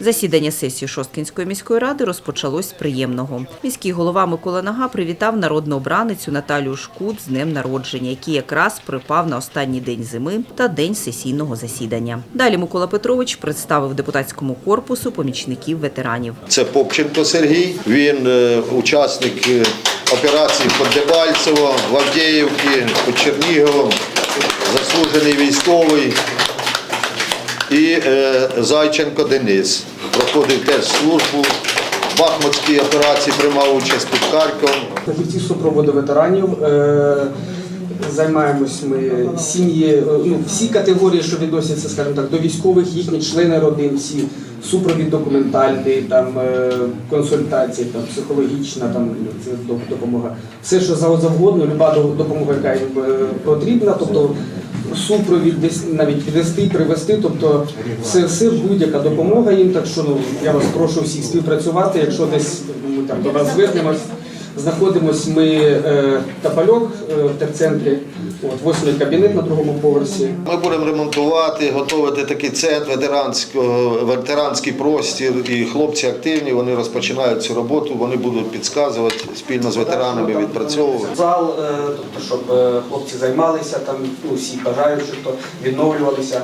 Засідання сесії Шосткінської міської ради розпочалось з приємного. Міський голова Микола Нага привітав народну обраницю Наталію Шкут з днем народження, який якраз припав на останній день зими та день сесійного засідання. Далі Микола Петрович представив депутатському корпусу помічників ветеранів. Це Попченко Сергій. Він е, учасник е, операції під Дебальцево, в Авдіївці, під заслужений військовий. І е, Зайченко Денис. Проходив теж службу. В Бахмутській операції приймав участь під Харковом. Фахівці супроводу ветеранів. Е, Займаємось ми сім'ї, е, ну, всі категорії, що відносяться, скажімо так, до військових, їхні члени родин, всі супровід документальний, там е, консультації, там психологічна, там допомога. Все, що за- завгодно, люба до- допомога, яка їм е, потрібна, тобто супровід десь навіть підвести, привести, тобто все, все будь-яка допомога їм. Так що ну я вас прошу всіх співпрацювати. Якщо десь ми там до вас звернемось. Знаходимось ми е, Тапальок е, в терцентрі, от восьмий кабінет на другому поверсі. Ми будемо ремонтувати, готувати такий центр ветеранського, ветеранський простір. І хлопці активні, вони розпочинають цю роботу, вони будуть підказувати спільно з ветеранами, відпрацьовувати. Зал, е, тобто, щоб е, хлопці займалися там, ну всі бажаючі, хто відновлювалися.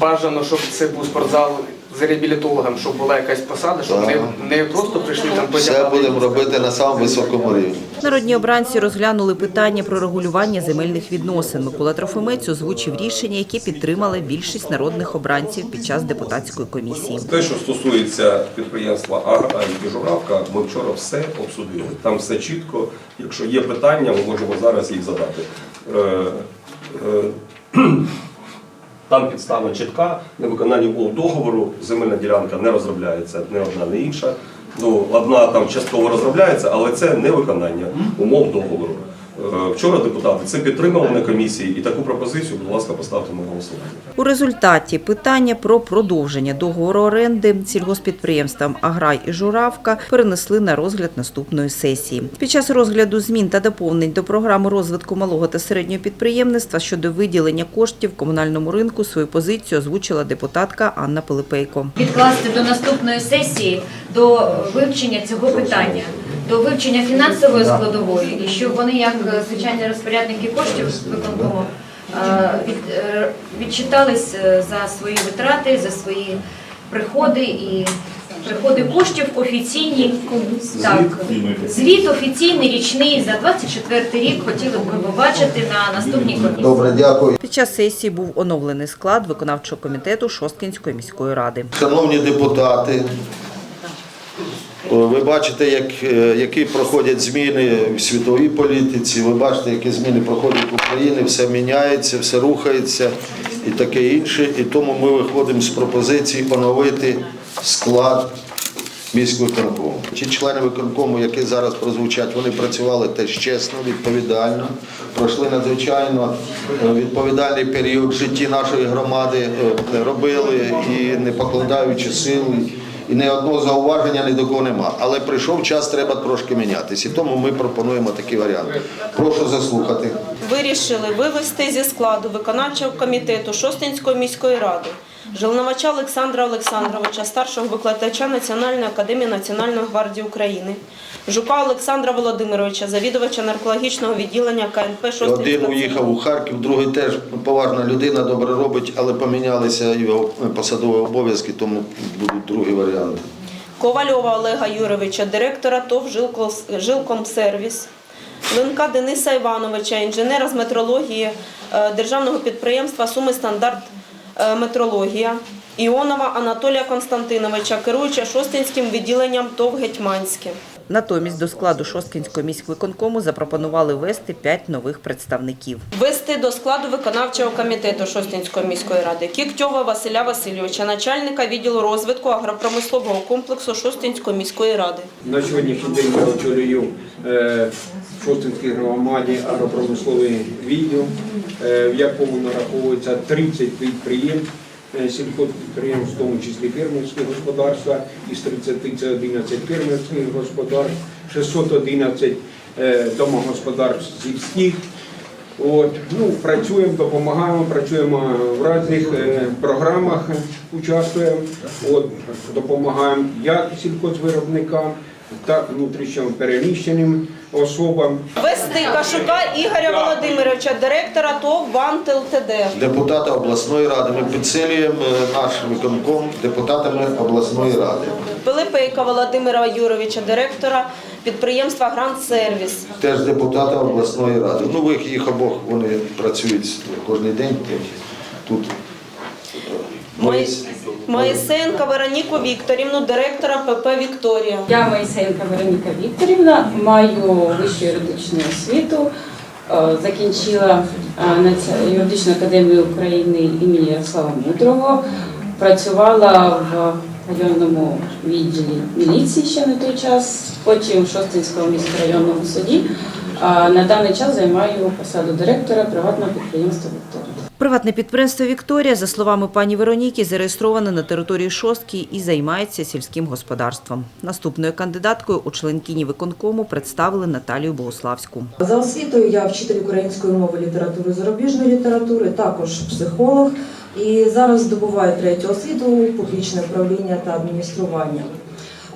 Бажано, щоб це був спортзал з реабілітологом, щоб була якась посада, щоб Так. не, не просто прийшли там Все будемо робити на самому високому рівні. Народні обранці розглянули питання про регулювання земельних відносин. Микола Трофимець озвучив рішення, які підтримала більшість народних обранців під час депутатської комісії. Те, що стосується підприємства Агра і Журавка, ми вчора все обсудили. Там все чітко. Якщо є питання, ми можемо зараз їх задати. Е, е, Там підстава чітка, невиконання умов договору, земельна ділянка не розробляється не одна, не інша. Ну, одна там частково розробляється, але це не виконання умов договору. Е, Вчора депутати це підтримали на комісії і таку пропозицію, будь ласка, поставте на голосування. У результаті питання про продовження договору оренди сільгоспідприємствам Аграй і Журавка перенесли на розгляд наступної сесії. Під час розгляду змін та доповнень до програми розвитку малого та середнього підприємництва щодо виділення коштів комунальному ринку свою позицію озвучила депутатка Анна Пилипейко. відкласти до наступної сесії до вивчення цього питання, до вивчення фінансової складової, і щоб вони, як е, звичайні розпорядники коштів виконкому, е, від, е, відчитались е, за свої витрати, за свої приходи і приходи коштів офіційні. Так, звіт офіційний річний за 24 рік хотіли б ми побачити на наступній комісії. Добре, дякую. Під час сесії був оновлений склад виконавчого комітету Шосткінської міської ради. Шановні депутати, ви бачите, як, е, які проходять зміни в світовій політиці, ви бачите, які зміни проходять в Україні, все міняється, все рухається і таке інше. І тому ми виходимо з пропозиції оновити склад міськвиконкому. Ті члени виконкому, які зараз прозвучать, вони працювали теж чесно, відповідально, пройшли надзвичайно е, відповідальний період в житті нашої громади, е, робили і не покладаючи сил. І ні одного зауваження ні до кого нема. Але прийшов час, треба трошки мінятися. І тому ми пропонуємо такий варіант. Прошу заслухати. вирішили вивести зі складу виконавчого комітету Шостинської міської ради Жилновача Олександра Олександровича, старшого викладача Національної академії Національної гвардії України, Жука Олександра Володимировича, завідувача наркологічного відділення КНП Один уїхав у Харків, другий теж поважна людина, добре робить, але помінялися його посадові обов'язки, тому будуть другі варіанти. Ковальова Олега Юровича, директора ТОВ «Жилкомсервіс», Линка Дениса Івановича, інженера з метрології е, державного підприємства Суми Стандарт Метрологія, Іонова Анатолія Константиновича, керуюча Шостинським відділенням ТОВ Гетьманське. Натомість до складу Шосткінського міськвиконкому запропонували ввести п'ять нових представників. Ввести до складу виконавчого комітету Шостинської міської ради Кіктьова Василя Васильовича, начальника відділу розвитку агропромислового комплексу Шостинської міської ради. На сьогоднішній день я очолюю е, Шостинській громаді агропромисловий відділ, е, в якому нараховується 30 підприємств, сільхозпідприємств, в тому числі фермерські господарства, із 30 це 11 фермерських господарств, 611 е, домогосподарств сільських, От, ну, працюємо, допомагаємо, працюємо в різних е, програмах, е, участвуємо, от, допомагаємо як сільхозвиробникам, так внутрішньо переміщеним особам. Вести Кашука Ігоря Володимировича, директора ТОВ ВАНТ ЛТД. Депутата обласної ради. Ми підсилюємо е, наш виконком депутатами обласної ради. Пилипейка Володимира Юровича, директора підприємства Гранд Сервіс. Теж депутата обласної ради. Ну, їх обох вони працюють кожен день тут. Моїсенка Вероніку Вікторівну, директора ПП Вікторія. Я Моїсеєнка Вероніка Вікторівна, маю вищу юридичну освіту, е, закінчила е, юридичну академію України імені Ярослава Мудрого, працювала в районному відділі міліції ще на той час, потім в Шостинському міськрайонному суді. На даний час займаю посаду директора приватного підприємства Вікторія. Приватне підприємство Вікторія, за словами пані Вероніки, зареєстроване на території Шостки і займається сільським господарством. Наступною кандидаткою у членкині виконкому представили Наталію Богославську. За освітою я вчитель української мови, літератури, зарубіжної літератури, також психолог. І зараз здобуваю третю освіту публічне управління та адміністрування.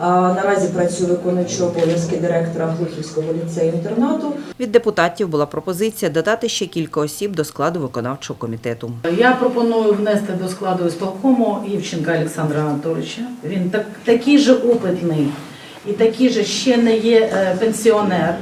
Наразі працюю виконуючи обов'язки директора Глухівського ліцею інтернату. Від депутатів була пропозиція додати ще кілька осіб до складу виконавчого комітету. Я пропоную внести до складу ісполкому Івченка Олександра Анатолійовича. Він так, такий же опитний і такий же ще не є е, пенсіонер.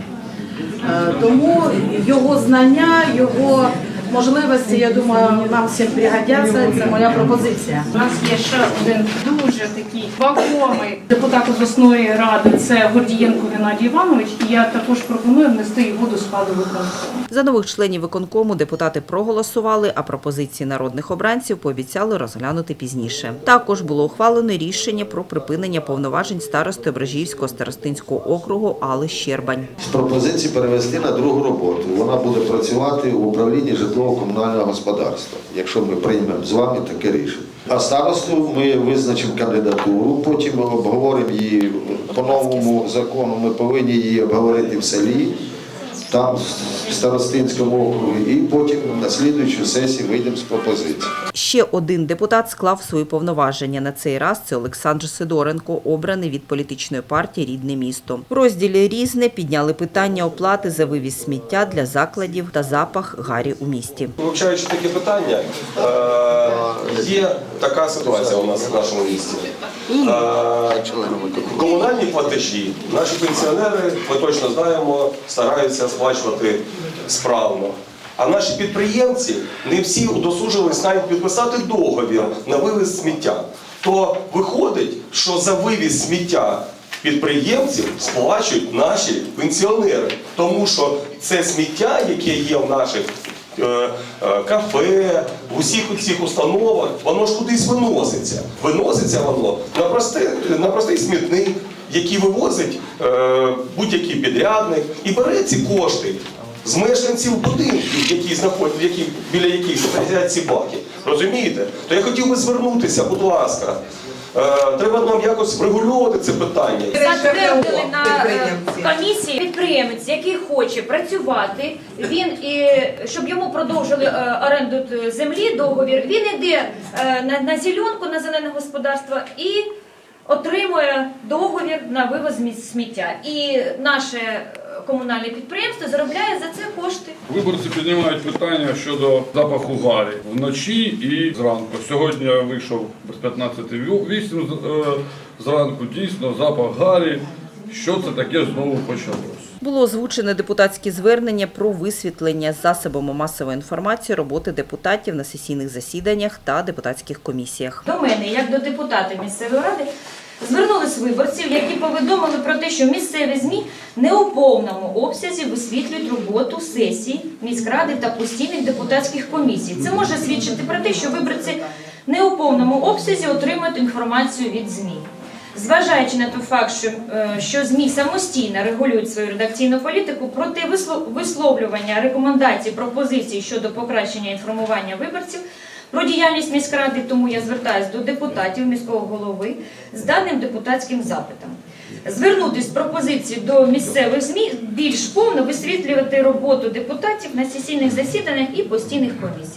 Е, Тому його знання, його можливості, я думаю, нам всім пригодяться. Це моя пропозиція. У нас є ще один дуже такий вагомий депутат обласної ради. Це Гордієнко Геннадій Іванович. І я також пропоную внести його до складу виконкому. За нових членів виконкому депутати проголосували, а пропозиції народних обранців пообіцяли розглянути пізніше. Також було ухвалено рішення про припинення повноважень старости Ображівського старостинського округу Алли Щербань. З пропозиції перевести на другу роботу. Вона буде працювати в управлінні житлово-комунального господарства, якщо ми приймемо з вами таке рішення. А старосту ми визначимо кандидатуру, потім обговоримо її по новому закону. Ми повинні її обговорити в селі, там в старостинському округі, і потім на слідуючу сесію вийдемо з пропозицією. Ще один депутат склав свої повноваження. На цей раз це Олександр Сидоренко, обраний від політичної партії Рідне місто. В розділі Різне підняли питання оплати за вивіз сміття для закладів та запах гарі у місті. Вивчаючи таке питання, е, є така ситуація у нас в нашому місті. Е, Комунальні платежі, наші пенсіонери, ми точно знаємо, стараються сплачувати справно. А наші підприємці не всі удосужились навіть підписати договір на вивіз сміття. То виходить, що за вивіз сміття підприємців сплачують наші пенсіонери, тому що це сміття, яке є в наших е, е, кафе, в усіх цих установах, воно ж кудись виноситься. Виноситься воно на простий, на простий смітник, який вивозить е, будь-який підрядник і бере ці кошти з мешканців будинків, які знаходять, які, біля яких стоять ці баки. Розумієте? То я хотів би звернутися, будь ласка. Е, треба нам якось врегулювати це питання. Затвердили на е, комісії підприємець, який хоче працювати, він і щоб йому продовжили е, оренду е, землі, договір, він іде е, на, на зеленку, на зелене господарство і отримує договір на вивоз сміття. І наше е, комунальне підприємство заробляє за це кошти. Виборці піднімають питання щодо запаху гарі вночі і зранку. Сьогодні я вийшов без 15.08 е, зранку. Дійсно, запах гарі. Що це таке знову почалось? Було озвучене депутатське звернення про висвітлення засобами масової інформації роботи депутатів на сесійних засіданнях та депутатських комісіях. До мене, як до депутата місцевої ради, звернулись виборців, які повідомили про те, що місцеві ЗМІ не у повному обсязі висвітлюють роботу сесій міськради та постійних депутатських комісій. Це може свідчити про те, що виборці не у повному обсязі отримують інформацію від ЗМІ. Зважаючи на той факт, що, е, що ЗМІ самостійно регулюють свою редакційну політику, проти висло- висловлювання рекомендацій, пропозицій щодо покращення інформування виборців про діяльність міськради, тому я звертаюся до депутатів міського голови з даним депутатським запитом. звернутися з пропозиції до місцевих ЗМІ більш повно висвітлювати роботу депутатів на сесійних засіданнях і постійних комісіях.